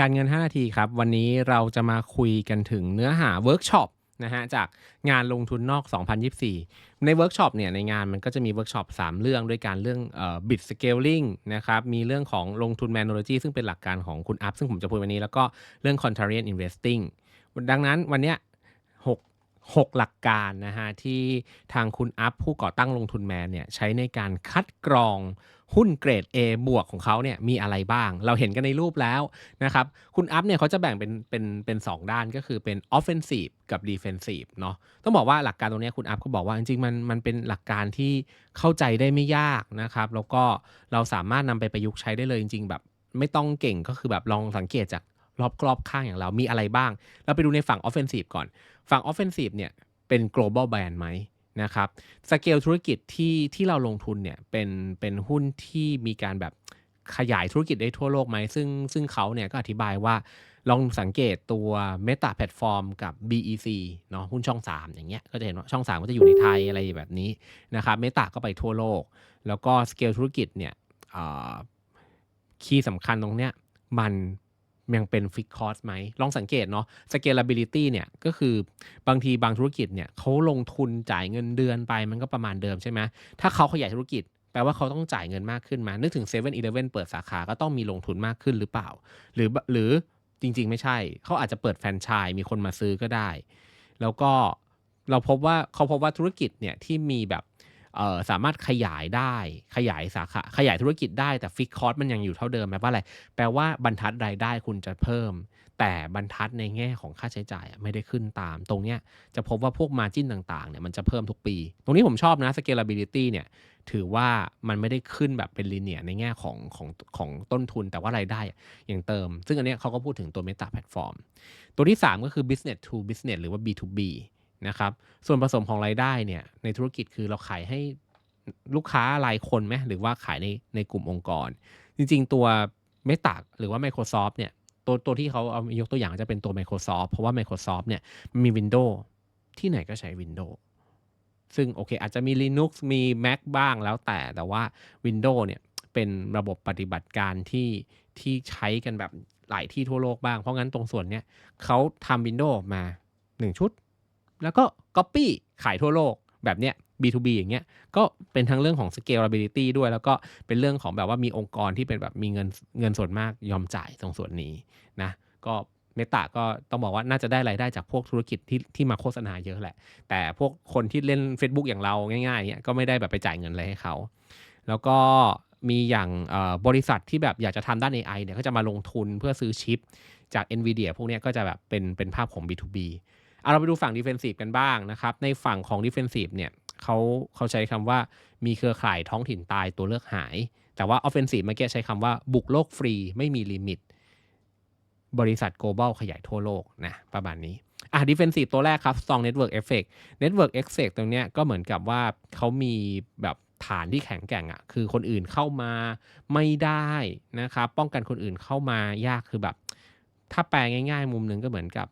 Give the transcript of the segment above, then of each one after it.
การเงิน 5 นาทีครับ วันนี้เราจะมาคุยกันถึงเนื้อหาเวิร์กช็อปนะฮะจากงานลงทุนนอก 2024 ในเวิร์กช็อปเนี่ยในงานมันก็จะมีเวิร์กช็อป3 เรื่องด้วยการเรื่องเอ่อ bit scaling นะครับมีเรื่องของลงทุน manology ซึ่งเป็นหลักการของคุณอัพซึ่งผมจะพูดวันนี้ แล้วก็เรื่อง contrarian investing ดังนั้นวันเนี้ยหกหกหลักการนะฮะที่ทางคุณอัพผู้ก่อตั้งลงทุนแมนเนี่ยใช้ในการคัดกรอง หุ้นเกรด A บวกของเขาเนี่ยมีอะไรบ้าง เราเห็นกันในรูปแล้วนะครับ คุณอัพเนี่ยเขาจะแบ่งเป็นเป็นเป็นสองด้านก็คือเป็น offensive กับ defensive เนาะต้องบอกว่าหลักการตรงนี้คุณอัพก็บอกว่าจริงๆมันมันเป็นหลักการที่เข้าใจได้ไม่ยากนะครับ แล้วก็เราสามารถนำไปประยุกต์ใช้ได้เลยจริง ๆ แบบไม่ต้องเก่งก็คือแบบลองสังเกตจากรอบรอบข้างอย่างเรามีอะไรบ้าง เราไปดูในฝั่ง offensive ก่อน ฝั่ง offensive เนี่ยเป็น global brand ไหม นะครับสเกลธุรกิจที่ที่เราลงทุนเนี่ยเป็นเป็นหุ้นที่มีการแบบขยายธุรกิจได้ทั่วโลกไหมซึ่งซึ่งเขาเนี่ยก็อธิบายว่าลองสังเกตตัว Meta Platform กับ BEC เนาะหุ้นช่อง 3 อย่างเงี้ยก็จะเห็นว่าช่อง 3 ก็จะอยู่ในไทยอะไรแบบนี้นะครับ Meta ก็ไปทั่วโลก แล้วก็สเกลธุรกิจเนี่ยคีย์สำคัญตรงเนี้ยมัน ยังเป็นฟิกคอสไหม ลองสังเกตเนาะ scalability เนี่ยก็คือบางทีบางธุรกิจเนี่ยเขาลงทุนจ่ายเงินเดือนไปมันก็ประมาณเดิมใช่ไหมถ้าเขาขยายธุรกิจแปลว่าเขาต้องจ่ายเงินมากขึ้นมา นึกถึง7 e เ e ่ e เปิดสาขาก็ต้องมีลงทุนมากขึ้นหรือเปล่า หรือหรือจริง ๆ ไม่ใช่ เขาอาจจะเปิดแฟรนไชส์มีคนมาซื้อก็ได้ แล้วก็เราพบว่าเขาพบว่าธุรกิจเนี่ยที่มีแบบ สามารถขยายได้ขยายสาขาขยายธุรกิจได้แต่ฟิกคอร์สมันยังอยู่เท่าเดิมแปลว่าอะไรแปลว่าบรรทัดรายได้คุณจะเพิ่ม แต่บรรทัดในแง่ของค่าใช้จ่ายไม่ได้ขึ้นตาม ตรงเนี้ยจะพบว่าพวกมาจิ้นต่างๆเนี่ยมันจะเพิ่มทุกปี ตรงนี้ผมชอบนะ scalability เนี่ยถือว่ามันไม่ได้ขึ้นแบบเป็นลีเนียในแง่ของของของต้นทุนแต่ว่ารายได้อย่างเติม ซึ่งอันนี้เขาก็พูดถึงตัว Meta Platform ตัวที่ 3 ก็คือ business to business หรือว่า B2B นะครับส่วนผสมของรายได้เนี่ยในธุรกิจคือเราขายให้ลูกค้ารายคนไหมหรือว่าขายในในกลุ่มองค์กร จริงๆ ตัวเมตาหรือว่า Microsoft เนี่ยตัวตัวที่เขาเอายกตัวอย่างจะเป็นตัว Microsoft เพราะว่า Microsoft เนี่ยมี Windows ที่ไหนก็ใช้ Windows ซึ่งโอเคอาจจะมี Linux มี Mac บ้างแล้วแต่แต่ว่า Windows เนี่ยเป็นระบบปฏิบัติการที่ที่ใช้กันแบบหลายที่ทั่วโลกบ้าง เพราะงั้นตรงส่วนเนี้ยเขาทำ Windows มา 1 ชุด แล้วก็ Copy ขายทั่วโลกแบบเนี้ย B2B อย่างเงี้ยก็เป็นทั้งเรื่องของ scalability ด้วย แล้วก็เป็นเรื่องของแบบว่ามีองค์กรที่เป็นแบบมีเงินเงินส่วนมากยอมจ่ายตรงส่วนนี้นะก็เมตาก็ต้องบอกว่าน่าจะได้รายได้จากพวกธุรกิจที่ที่มาโฆษณาเยอะแหละ แต่พวกคนที่เล่น Facebook อย่างเราง่ายๆเงี้ยก็ไม่ได้แบบไปจ่ายเงินอะไรให้เขา แล้วก็มีอย่างบริษัทที่แบบอยากจะทำด้าน AI เนี่ยก็จะมาลงทุนเพื่อซื้อชิปจาก NVIDIA พวกนี้ก็จะแบบเป็นเป็นภาพของ B2B เอาเราไปดูฝั่งดิเฟนซีฟกันบ้างนะครับ ในฝั่งของดิเฟนซีฟเนี่ยเขาเขาใช้คำว่ามีเครือข่ายท้องถิ่นตายตัวเลือกหาย แต่ว่าออฟเฟนซีฟเมื่อกี้ใช้คำว่าบุกโลกฟรีไม่มีลิมิต บริษัท global ขยายทั่วโลกนะประมาณนี้อะดิเฟนซีฟตัวแรกครับ strong network effect network effect ตรงเนี้ยก็เหมือนกับว่าเขามีแบบฐานที่แข็งแกร่งอะ่ะคือคนอื่นเข้ามาไม่ได้นะครับป้องกันคนอื่นเข้ามายากคือแบบ ถ้าแปลง่าย ๆ มุมหนึ่งก็เหมือนกับ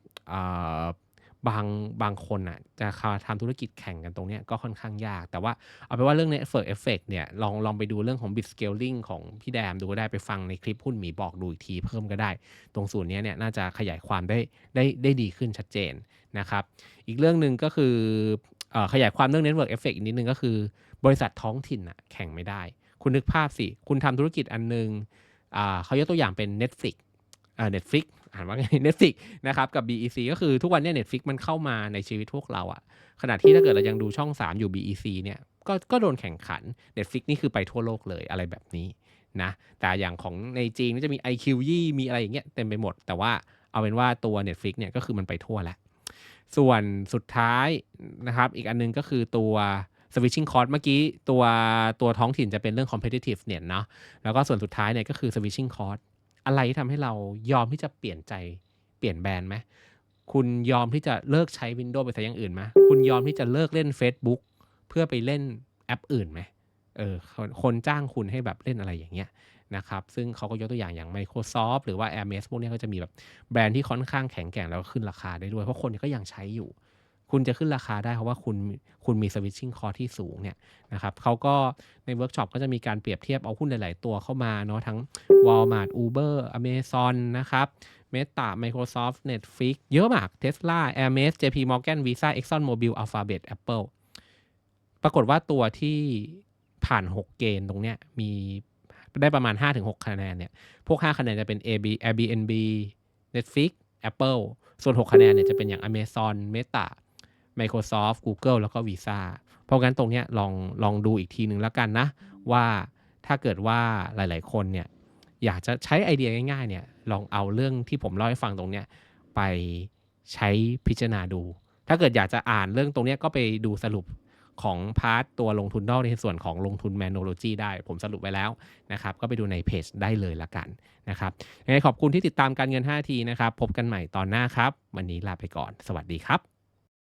บางบางคนอะจะทำธุรกิจแข่งกันตรงนี้ก็ค่อนข้างยาก แต่ว่าเอาไปว่าเรื่อง network effect เนี่ยลองลองไปดูเรื่องของ bit scaling ของพี่แดมดูก็ได้ไปฟังในคลิปหุ้นหมีบอกดูอีกทีเพิ่มก็ได้ ตรงส่วนนี้เนี่ยน่าจะขยายความได้ได้ได้ดีขึ้นชัดเจนนะครับ อีกเรื่องหนึ่งก็คือขยายความเรื่อง network effect อีกนิดนึงก็คือบริษัทท้องถิ่นอะแข่งไม่ได้ คุณนึกภาพสิ คุณทำธุรกิจอันนึงเขายกตัวอย่างเป็น Netflix อ่า Netflix อ่านว่าไง Netflix นะครับ กับ BEC ก็คือทุกวันนี้ Netflix มันเข้ามาในชีวิตพวกเราอะขณะที่ถ้าเกิดเรายังดูช่อง 3 อยู่ BEC เนี่ยก็ก็โดนแข่งขัน Netflix นี่คือไปทั่วโลกเลยอะไรแบบนี้นะแต่อย่างของในจีนก็จะมี IQ ยี่มีอะไรอย่างเงี้ยเต็มไปหมด แต่ว่าเอาเป็นว่าตัว Netflix เนี่ยก็คือมันไปทั่วแล้ว ส่วนสุดท้ายนะครับอีกอันนึงก็คือตัว switching cost เมื่อกี้ตัวตัวท้องถิ่นจะเป็นเรื่อง competitive เนี่ยเนาะแล้วก็ส่วนสุดท้ายเนี่ยก็คือ switching cost อะไรที่ทำให้เรายอมที่จะเปลี่ยนใจเปลี่ยนแบรนด์ไหมคุณยอมที่จะเลิกใช้ Windows ไปใช้อย่างอื่นไหมคุณยอมที่จะเลิกเล่น Facebook เพื่อไปเล่นแอปอื่นไหมเออคนจ้างคุณให้แบบเล่นอะไรอย่างเงี้ยนะครับ ซึ่งเขาก็ยกตัวอย่างอย่าง Microsoft หรือว่า Hermes พวกนี้ก็จะมีแบบแบรนด์ที่ค่อนข้างแข็งแกร่งแล้วก็ขึ้นราคาได้ด้วย เพราะคนก็ยังใช้อยู่ คุณจะขึ้นราคาได้เพราะว่าคุณคุณมี switching cost ที่สูงเนี่ยนะครับเขาก็ในเวิร์กช็อปก็จะมีการเปรียบเทียบเอาหุ้นหลาย ๆ ตัวเข้ามาเนาะทั้ง Walmart Uber Amazon นะครับ Meta Microsoft Netflix เยอะมาก Tesla Hermes JP Morgan Visa Exxon Mobil Alphabet Apple ปรากฏว่าตัวที่ผ่าน 6 เกณฑ์ตรงเนี้ยมีได้ประมาณ 5-6 คะแนนเนี่ย พวก 5 คะแนนจะเป็น AB Airbnb Netflix Apple ส่วน 6 คะแนนเนี่ยจะเป็นอย่าง Amazon Meta Microsoft Google แล้วก็ Visa เพราะงั้นตรงเนี้ยลองลองดูอีกทีหนึ่งแล้วกันนะ ว่าถ้าเกิดว่าหลาย ๆ คนเนี่ยอยากจะใช้ไอเดียง่าย ๆ เนี่ยลองเอาเรื่องที่ผมเล่าให้ฟังตรงเนี้ยไปใช้พิจารณาดู ถ้าเกิดอยากจะอ่านเรื่องตรงนี้ก็ไปดูสรุปของพาร์ทตัวลงทุนนอกในส่วนของลงทุนแมนโนโลจีได้ ผมสรุปไว้แล้วนะครับ ก็ไปดูในเพจได้เลยละกันนะครับยังไงขอบคุณที่ติดตามการเงิน 5 ทีนะครับ พบกันใหม่ตอนหน้าครับ วันนี้ลาไปก่อน สวัสดีครับ